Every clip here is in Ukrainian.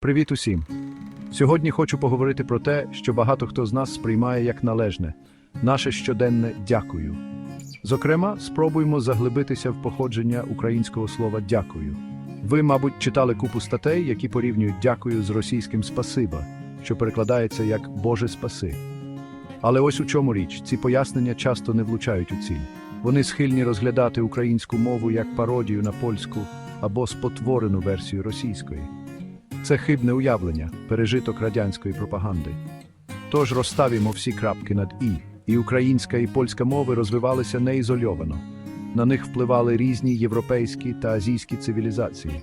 Привіт усім! Сьогодні хочу поговорити про те, що багато хто з нас сприймає як належне наше щоденне дякую. Зокрема, спробуємо заглибитися в походження українського слова дякую. Ви, мабуть, читали купу статей, які порівнюють дякую з російським спасиба, що перекладається як Боже спаси. Але ось у чому річ: ці пояснення часто не влучають у ціль. Вони схильні розглядати українську мову як пародію на польську або спотворену версію російської. Це хибне уявлення, пережиток радянської пропаганди. Тож розставимо всі крапки над і, і українська і польська мови розвивалися неізольовано. На них впливали різні європейські та азійські цивілізації.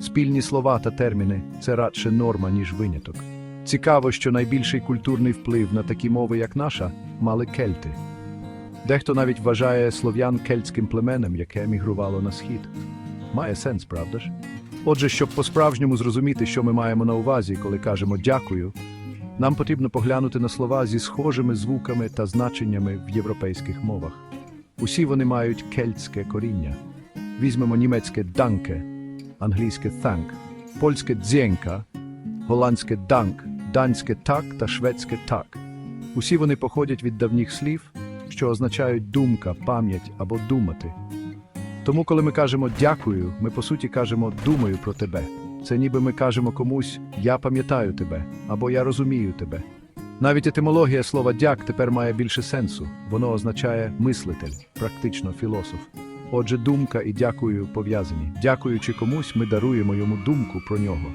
Спільні слова та терміни це радше норма, ніж виняток. Цікаво, що найбільший культурний вплив на такі мови, як наша, мали кельти. Дехто навіть вважає слов'ян кельтським племенем, яке емігрувало на схід. Має сенс, правда ж? Отже, щоб по-справжньому зрозуміти, що ми маємо на увазі, коли кажемо дякую, нам потрібно поглянути на слова зі схожими звуками та значеннями в європейських мовах. Усі вони мають кельтське коріння. Візьмемо німецьке данке, англійське thank, польське дзєнка, голландське данк, данське так та шведське так. Усі вони походять від давніх слів, що означають думка, пам'ять або думати. Тому, коли ми кажемо дякую, ми по суті кажемо думаю про тебе. Це ніби ми кажемо комусь Я пам'ятаю тебе або Я розумію тебе. Навіть етимологія слова дяк тепер має більше сенсу. Воно означає мислитель, практично філософ. Отже, думка і дякую пов'язані. Дякуючи комусь, ми даруємо йому думку про нього.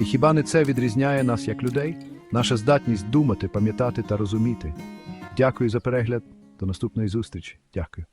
І хіба не це відрізняє нас як людей? Наша здатність думати, пам'ятати та розуміти. Дякую за перегляд. До наступної зустрічі. Дякую.